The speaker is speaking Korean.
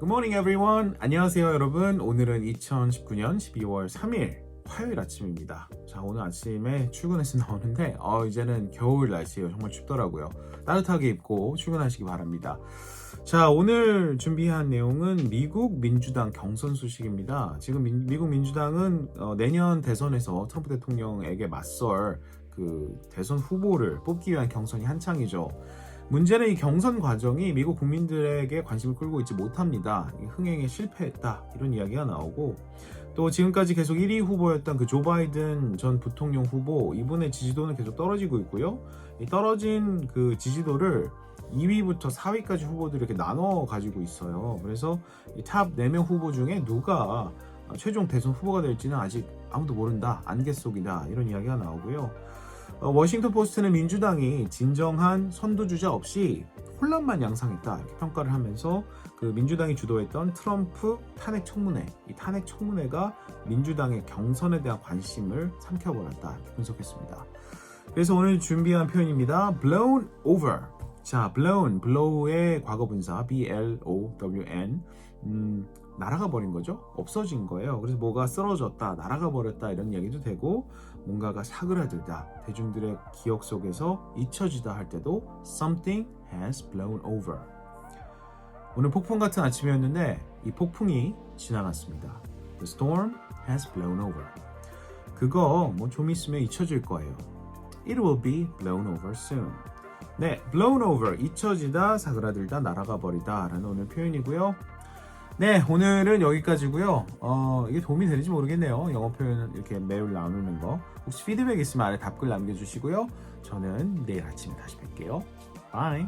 Good morning everyone. 안녕하세요 여러분. 오늘은 2019년 12월 3일 화요일 아침입니다. 자 오늘 아침에 출근해서 나오는데 어, 이제는 겨울 날씨예요. 정말 춥더라고요. 따뜻하게 입고 출근하시기 바랍니다. 자 오늘 준비한 내용은 미국 민주당 경선 소식입니다. 지금 민- 미국 민주당은 어, 내년 대선에서 트럼프 대통령에게 맞설 그 대선 후보를 뽑기 위한 경선이 한창이죠. 문제는 이 경선 과정이 미국 국민들에게 관심을 끌고 있지 못합니다. 이 흥행에 실패했다 이런 이야기가 나오고 또 지금까지 계속 1위 후보였던 그 조 바이든 전 부통령 후보 이분의 지지도는 계속 떨어지고 있고요. 이 떨어진 그 지지도를 2위부터 4위까지 후보들이 이렇게 나눠 가지고 있어요. 그래서 이탑 4명 후보 중에 누가 최종 대선 후보가 될지는 아직 아무도 모른다. 안개 속이다. 이런 이야기가 나오고요. 어, 워싱턴 포스트는 민주당이 진정한 선두주자 없이 혼란만 양상했다 이렇게 평가를 하면서 그 민주당이 주도했던 트럼프 탄핵 청문회 이 탄핵 청문회가 민주당의 경선에 대한 관심을 삼켜버렸다 이렇게 분석했습니다. 그래서 오늘 준비한 표현입니다. blown over. 자, blown, blow의 과거 분사 B-L-O-W-N. 음, 날아가 버린 거죠? 없어진 거예요. 그래서 뭐가 쓰러졌다, 날아가 버렸다 이런 얘기도 되고 뭔가가 사그라들다, 대중들의 기억 속에서 잊혀지다 할 때도 something has blown over. 오늘 폭풍 같은 아침이었는데 이 폭풍이 지나갔습니다. The storm has blown over. 그거 뭐 좀 있으면 잊혀질 거예요. It will be blown over soon. 네, blown over, 잊혀지다, 사그라들다, 날아가 버리다 라는 오늘 표현이고요. 네, 오늘은 여기까지고요. 어, 이게 도움이 되는지 모르겠네요. 영어 표현 이렇게 매일 나누는 거. 혹시 피드백 있으면 아래 답글 남겨주시고요. 저는 내일 아침에 다시 뵐게요. 바이.